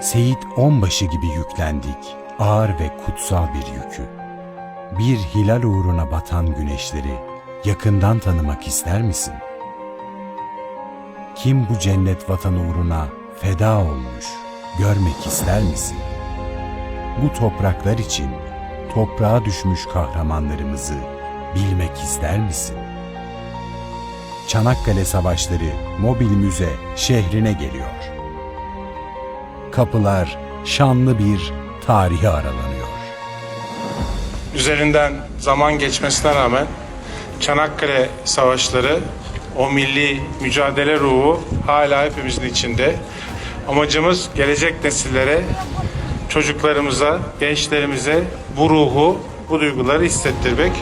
Seyit Onbaşı gibi yüklendik ağır ve kutsal bir yükü. Bir hilal uğruna batan güneşleri yakından tanımak ister misin? Kim bu cennet vatan uğruna feda olmuş, görmek ister misin? Bu topraklar için toprağa düşmüş kahramanlarımızı bilmek ister misin? Çanakkale Savaşları Mobil Müze şehrine geliyor. Kapılar şanlı bir tarihe aralanıyor. Üzerinden zaman geçmesine rağmen Çanakkale Savaşları, o milli mücadele ruhu hala hepimizin içinde. Amacımız gelecek nesillere, çocuklarımıza, gençlerimize bu ruhu, bu duyguları hissettirmek.